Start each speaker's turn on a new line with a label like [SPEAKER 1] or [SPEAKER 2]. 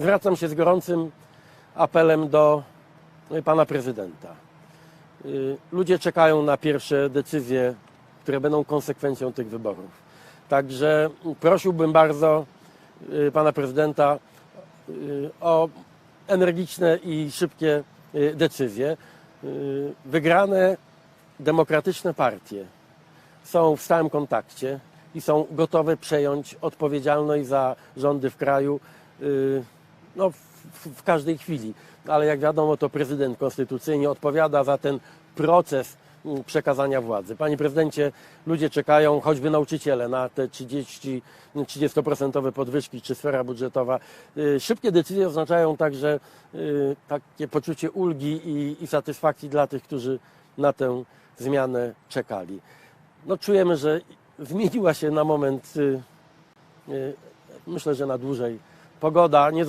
[SPEAKER 1] zwracam się z gorącym apelem do y, pana prezydenta. Y, Ludzie czekają na pierwsze decyzje, które będą konsekwencją tych wyborów. Także prosiłbym bardzo y, pana prezydenta y, o energiczne i szybkie decyzje. Wygrane demokratyczne partie są w stałym kontakcie i są gotowe przejąć odpowiedzialność za rządy w kraju no, w, w każdej chwili. Ale jak wiadomo, to prezydent konstytucyjnie odpowiada za ten proces mm, przekazania władzy. Panie prezydencie, ludzie czekają, choćby nauczyciele, na te 30, 30% podwyżki czy sfera budżetowa. Y, Szybkie decyzje oznaczają także y, takie poczucie ulgi i, i satysfakcji dla tych, którzy na tę zmianę czekali. No, czujemy, że zmieniła się na moment, y, myślę, że na dłużej pogoda. Nie